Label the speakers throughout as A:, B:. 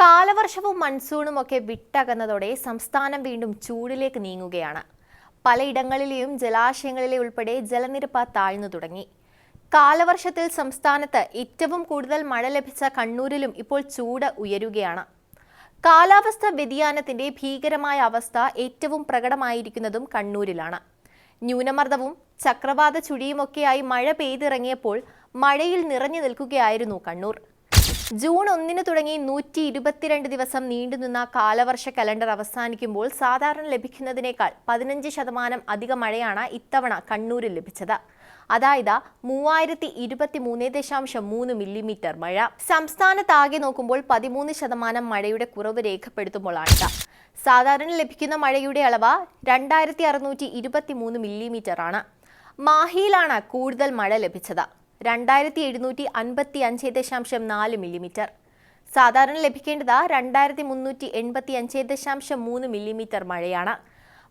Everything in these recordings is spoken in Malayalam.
A: കാലവർഷവും മൺസൂണും ഒക്കെ വിട്ടകന്നതോടെ സംസ്ഥാനം വീണ്ടും ചൂടിലേക്ക് നീങ്ങുകയാണ്. പലയിടങ്ങളിലെയും ജലാശയങ്ങളിലെ ഉൾപ്പെടെ ജലനിരപ്പ് താഴ്ന്നു തുടങ്ങി. കാലവർഷത്തിൽ സംസ്ഥാനത്ത് ഏറ്റവും കൂടുതൽ മഴ ലഭിച്ച കണ്ണൂരിലും ഇപ്പോൾ ചൂട് ഉയരുകയാണ്. കാലാവസ്ഥ വ്യതിയാനത്തിന്റെ ഭീകരമായ അവസ്ഥ ഏറ്റവും പ്രകടമായിരിക്കുന്നതും കണ്ണൂരിലാണ്. ന്യൂനമർദ്ദവും ചക്രവാത ചുഴിയുമൊക്കെയായി മഴ പെയ്തിറങ്ങിയപ്പോൾ മഴയിൽ നിറഞ്ഞു നിൽക്കുകയായിരുന്നു കണ്ണൂർ. ജൂൺ ഒന്നിന് തുടങ്ങി നൂറ്റി ഇരുപത്തിരണ്ട് ദിവസം നീണ്ടുനിന്ന കാലവർഷ കലണ്ടർ അവസാനിക്കുമ്പോൾ സാധാരണ ലഭിക്കുന്നതിനേക്കാൾ പതിനഞ്ച് ശതമാനം അധിക മഴയാണ് ഇത്തവണ കണ്ണൂരിൽ ലഭിച്ചത്. അതായത് മൂവായിരത്തി ഇരുപത്തി മൂന്ന് ദശാംശം മൂന്ന് മില്ലിമീറ്റർ മഴ. സംസ്ഥാനത്താകെ നോക്കുമ്പോൾ പതിമൂന്ന് ശതമാനം മഴയുടെ കുറവ് രേഖപ്പെടുത്തുമ്പോഴാണിത് സാധാരണ ലഭിക്കുന്ന മഴയുടെ അളവ് രണ്ടായിരത്തി അറുന്നൂറ്റി ഇരുപത്തി മൂന്ന് മില്ലിമീറ്റർ ആണ് മാഹിയിലാണ് കൂടുതൽ മഴ ലഭിച്ചത്. രണ്ടായിരത്തി എഴുന്നൂറ്റി അൻപത്തി അഞ്ച് ദശാംശം നാല് മില്ലിമീറ്റർ. സാധാരണ ലഭിക്കേണ്ടത് രണ്ടായിരത്തി മുന്നൂറ്റി എൺപത്തി അഞ്ച് ദശാംശം മൂന്ന് മില്ലിമീറ്റർ മഴയാണ്.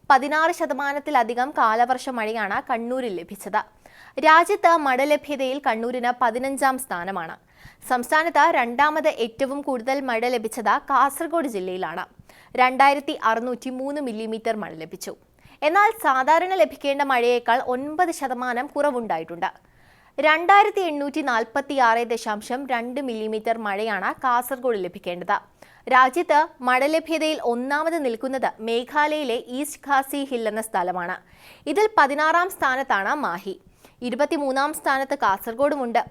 A: പതിനാറ് ശതമാനത്തിലധികം കാലവർഷ മഴയാണ് കണ്ണൂരിൽ ലഭിച്ചത്. രാജ്യത്ത് മഴ ലഭ്യതയിൽ കണ്ണൂരിന് പതിനഞ്ചാം സ്ഥാനമാണ്. സംസ്ഥാനത്ത് രണ്ടാമത് ഏറ്റവും കൂടുതൽ മഴ ലഭിച്ചത് കാസർഗോഡ് ജില്ലയിലാണ്. രണ്ടായിരത്തി അറുന്നൂറ്റി മൂന്ന് മില്ലിമീറ്റർ മഴ ലഭിച്ചു. എന്നാൽ സാധാരണ ലഭിക്കേണ്ട മഴയേക്കാൾ ഒൻപത് ശതമാനം കുറവുണ്ടായിട്ടുണ്ട്. രണ്ടായിരത്തി എണ്ണൂറ്റി നാൽപ്പത്തി ആറ് ദശാംശം രണ്ട് മില്ലിമീറ്റർ മഴയാണ് കാസർഗോഡ് ലഭിക്കേണ്ടത്. രാജ്യത്ത് മഴ ലഭ്യതയിൽ ഒന്നാമത് നിൽക്കുന്നത് മേഘാലയയിലെ ഈസ്റ്റ് ഖാസി ഹിൽ എന്ന സ്ഥലമാണ്. ഇതിൽ പതിനാറാം സ്ഥാനത്താണ് മാഹി. ഇരുപത്തിമൂന്നാം സ്ഥാനത്ത് കാസർഗോഡുമുണ്ട്.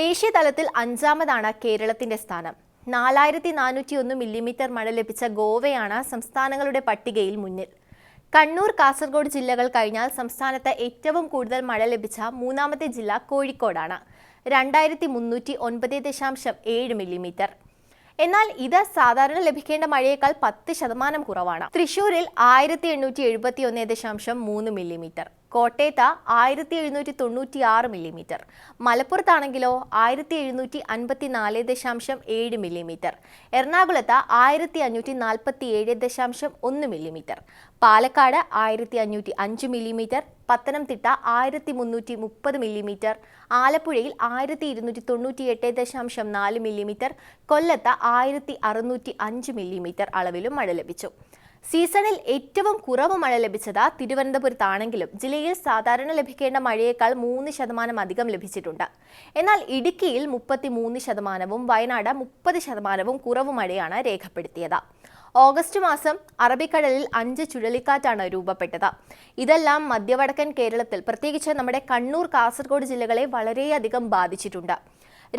A: ദേശീയ തലത്തിൽ അഞ്ചാമതാണ് കേരളത്തിന്റെ സ്ഥാനം. നാലായിരത്തി നാനൂറ്റി ഒന്ന് മില്ലിമീറ്റർ മഴ ലഭിച്ച ഗോവയാണ് സംസ്ഥാനങ്ങളുടെ പട്ടികയിൽ മുന്നിൽ. കണ്ണൂർ കാസർഗോഡ് ജില്ലകൾ കഴിഞ്ഞാൽ സംസ്ഥാനത്ത് ഏറ്റവും കൂടുതൽ മഴ ലഭിച്ച മൂന്നാമത്തെ ജില്ല കോഴിക്കോടാണ്. രണ്ടായിരത്തി മുന്നൂറ്റി ഒൻപത് ദശാംശം ഏഴ് മില്ലിമീറ്റർ. എന്നാൽ ഇത് സാധാരണ ലഭിക്കേണ്ട മഴയേക്കാൾ പത്ത് ശതമാനം കുറവാണ്. തൃശൂരിൽ ആയിരത്തി എണ്ണൂറ്റി എഴുപത്തി ഒന്ന് ദശാംശം മൂന്ന് മില്ലിമീറ്റർ. കോട്ടയത്ത് ആയിരത്തി എഴുന്നൂറ്റി തൊണ്ണൂറ്റി ആറ് മില്ലിമീറ്റർ. മലപ്പുറത്താണെങ്കിലോ ആയിരത്തി എഴുന്നൂറ്റി അൻപത്തി നാല് ദശാംശം ഏഴ് മില്ലിമീറ്റർ. എറണാകുളത്ത് ആയിരത്തി അഞ്ഞൂറ്റി നാൽപ്പത്തി ഏഴ് ദശാംശം ഒന്ന് മില്ലിമീറ്റർ. പാലക്കാട് ആയിരത്തി അഞ്ഞൂറ്റി അഞ്ച് മില്ലിമീറ്റർ. പത്തനംതിട്ട ആയിരത്തി മുന്നൂറ്റി മുപ്പത് മില്ലിമീറ്റർ. ആലപ്പുഴയിൽ ആയിരത്തി ഇരുന്നൂറ്റി തൊണ്ണൂറ്റി എട്ട് ദശാംശം നാല് മില്ലിമീറ്റർ. കൊല്ലത്ത് ആയിരത്തി അറുന്നൂറ്റി അഞ്ച് മില്ലിമീറ്റർ അളവിലും മഴ ലഭിച്ചു. സീസണിൽ ഏറ്റവും കുറവ് മഴ ലഭിച്ചത് തിരുവനന്തപുരത്താണെങ്കിലും ജില്ലയിൽ സാധാരണ ലഭിക്കേണ്ട മഴയേക്കാൾ മൂന്ന് ശതമാനം അധികം ലഭിച്ചിട്ടുണ്ട്. എന്നാൽ ഇടുക്കിയിൽ മുപ്പത്തി മൂന്ന് ശതമാനവും വയനാട് മുപ്പത് ശതമാനവും കുറവ് മഴയാണ് രേഖപ്പെടുത്തിയത്. ഓഗസ്റ്റ് മാസം അറബിക്കടലിൽ അഞ്ച് ചുഴലിക്കാറ്റാണ് രൂപപ്പെട്ടത്. ഇതെല്ലാം മധ്യവടക്കൻ കേരളത്തിൽ പ്രത്യേകിച്ച് നമ്മുടെ കണ്ണൂർ കാസർഗോഡ് ജില്ലകളെ വളരെയധികം ബാധിച്ചിട്ടുണ്ട്.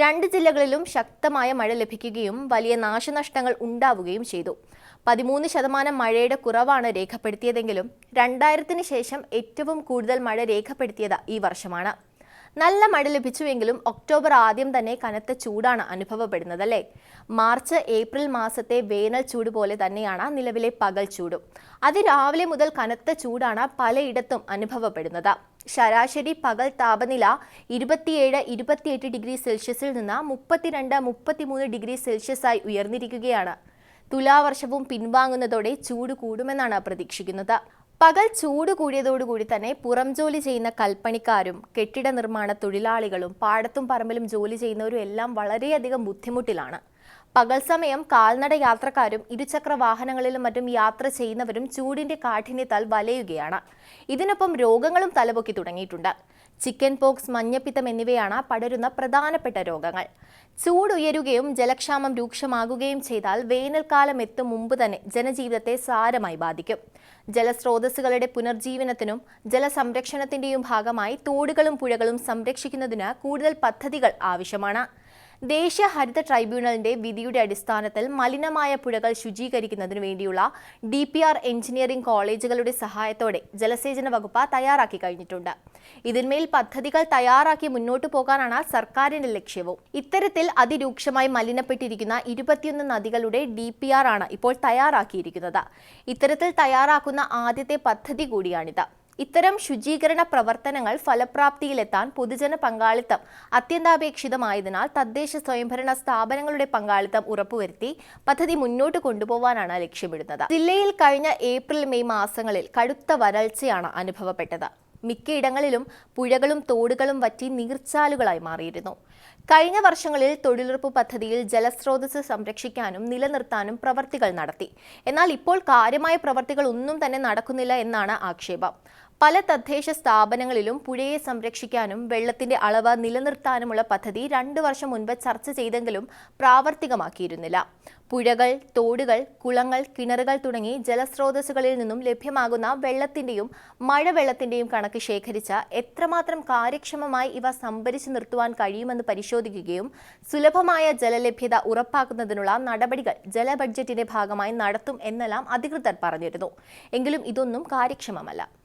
A: രണ്ട് ജില്ലകളിലും ശക്തമായ മഴ ലഭിക്കുകയും വലിയ നാശനഷ്ടങ്ങൾ ഉണ്ടാവുകയും ചെയ്തു. പതിമൂന്ന് ശതമാനം മഴയുടെ കുറവാണ് രേഖപ്പെടുത്തിയതെങ്കിലും രണ്ടായിരത്തിന് ശേഷം ഏറ്റവും കൂടുതൽ മഴ രേഖപ്പെടുത്തിയത് ഈ വർഷമാണ്. നല്ല മഴ ലഭിച്ചുവെങ്കിലും ഒക്ടോബർ ആദ്യം തന്നെ കനത്ത ചൂടാണ് അനുഭവപ്പെടുന്നത് അല്ലേ? മാർച്ച് ഏപ്രിൽ മാസത്തെ വേനൽ ചൂട് പോലെ തന്നെയാണ് നിലവിലെ പകൽ ചൂടും. അതിരാവിലെ മുതൽ കനത്ത ചൂടാണ് പലയിടത്തും അനുഭവപ്പെടുന്നത്. ശരാശരി പകൽ താപനില ഇരുപത്തിയേഴ് ഇരുപത്തിയെട്ട് ഡിഗ്രി സെൽഷ്യസിൽ നിന്ന് മുപ്പത്തിരണ്ട് മുപ്പത്തിമൂന്ന് ഡിഗ്രി സെൽഷ്യസായി ഉയർന്നിരിക്കുകയാണ്. തുലാവർഷവും പിൻവാങ്ങുന്നതോടെ ചൂട് കൂടുമെന്നാണ് പ്രതീക്ഷിക്കുന്നത്. പകൽ ചൂട് കൂടിയതോടുകൂടി തന്നെ പുറം ജോലി ചെയ്യുന്ന കൽപ്പണിക്കാരും കെട്ടിട നിർമ്മാണ തൊഴിലാളികളും പാടത്തും പറമ്പിലും ജോലി ചെയ്യുന്നവരും എല്ലാം വളരെയധികം ബുദ്ധിമുട്ടിലാണ്. പകൽ സമയം കാൽനട യാത്രക്കാരും ഇരുചക്ര വാഹനങ്ങളിലും മറ്റും യാത്ര ചെയ്യുന്നവരും ചൂടിന്റെ കാഠിന്യത്താൽ വലയുകയാണ്. ഇതിനൊപ്പം രോഗങ്ങളും തലപൊക്കി തുടങ്ങിയിട്ടുണ്ട്. ചിക്കൻ പോക്സ് മഞ്ഞപ്പിത്തം എന്നിവയാണ് പടരുന്ന പ്രധാനപ്പെട്ട രോഗങ്ങൾ. ചൂട് ഉയരുകയും ജലക്ഷാമം രൂക്ഷമാകുകയും ചെയ്താൽ വേനൽക്കാലം എത്തും മുമ്പ് തന്നെ ജനജീവിതത്തെ സാരമായി ബാധിക്കും. ജലസ്രോതസ്സുകളുടെ പുനർജീവനത്തിനും ജലസംരക്ഷണത്തിന്റെയും ഭാഗമായി തോടുകളും പുഴകളും സംരക്ഷിക്കുന്നതിന് കൂടുതൽ പദ്ധതികൾ ആവശ്യമാണ്. ദേശീയ ഹരിത ട്രൈബ്യൂണലിന്റെ വിധിയുടെ അടിസ്ഥാനത്തിൽ മലിനമായ പുഴകൾ ശുചീകരിക്കുന്നതിനു വേണ്ടിയുള്ള ഡി പി ആർ എഞ്ചിനീയറിംഗ് കോളേജുകളുടെ സഹായത്തോടെ ജലസേചന വകുപ്പ് തയ്യാറാക്കി കഴിഞ്ഞിട്ടുണ്ട്. ഇതിന്മേൽ പദ്ധതികൾ തയ്യാറാക്കി മുന്നോട്ടു പോകാനാണ് സർക്കാരിന്റെ ലക്ഷ്യവും. ഇത്തരത്തിൽ അതിരൂക്ഷമായി മലിനപ്പെട്ടിരിക്കുന്ന ഇരുപത്തിയൊന്ന് നദികളുടെ ഡി പി ആർ ആണ് ഇപ്പോൾ തയ്യാറാക്കിയിരിക്കുന്നത്. ഇത്തരത്തിൽ തയ്യാറാക്കുന്ന ആദ്യത്തെ പദ്ധതി കൂടിയാണിത്. ഇത്തരം ശുചീകരണ പ്രവർത്തനങ്ങൾ ഫലപ്രാപ്തിയിലെത്താൻ പൊതുജന പങ്കാളിത്തം അത്യന്താപേക്ഷിതമായതിനാൽ തദ്ദേശ സ്വയംഭരണ സ്ഥാപനങ്ങളുടെ പങ്കാളിത്തം ഉറപ്പുവരുത്തി പദ്ധതി മുന്നോട്ട് കൊണ്ടുപോവാനാണ് ലക്ഷ്യമിടുന്നത്. ജില്ലയിൽ കഴിഞ്ഞ ഏപ്രിൽ മെയ് മാസങ്ങളിൽ കടുത്ത വരൾച്ചയാണ് അനുഭവപ്പെട്ടത്. മിക്കയിടങ്ങളിലും പുഴകളും തോടുകളും വറ്റി നീർച്ചാലുകളായി മാറിയിരുന്നു. കഴിഞ്ഞ വർഷങ്ങളിൽ തൊഴിലുറപ്പ് പദ്ധതിയിൽ ജലസ്രോതസ് സംരക്ഷിക്കാനും നിലനിർത്താനും പ്രവർത്തികൾ നടത്തി. എന്നാൽ ഇപ്പോൾ കാര്യമായ പ്രവർത്തികൾ ഒന്നും തന്നെ നടക്കുന്നില്ല എന്നാണ് ആക്ഷേപം. പല തദ്ദേശ സ്ഥാപനങ്ങളിലും പുഴയെ സംരക്ഷിക്കാനും വെള്ളത്തിന്റെ അളവ് നിലനിർത്താനുമുള്ള പദ്ധതി രണ്ടു വർഷം മുൻപ് ചർച്ച ചെയ്തെങ്കിലും പ്രാവർത്തികമാക്കിയിരുന്നില്ല. പുഴകൾ തോടുകൾ കുളങ്ങൾ കിണറുകൾ തുടങ്ങി ജലസ്രോതസ്സുകളിൽ നിന്നും ലഭ്യമാകുന്ന വെള്ളത്തിന്റെയും മഴവെള്ളത്തിന്റെയും കണക്ക് ശേഖരിച്ച എത്രമാത്രം കാര്യക്ഷമമായി ഇവ സംഭരിച്ചു നിർത്തുവാൻ കഴിയുമെന്ന് പരിശോധിക്കുകയും സുലഭമായ ജലലഭ്യത ഉറപ്പാക്കുന്നതിനുള്ള നടപടികൾ ജല ബഡ്ജറ്റിന്റെ ഭാഗമായി നടത്തും എന്നെല്ലാം അധികൃതർ പറഞ്ഞിരുന്നു. എങ്കിലും ഇതൊന്നും കാര്യക്ഷമമല്ല.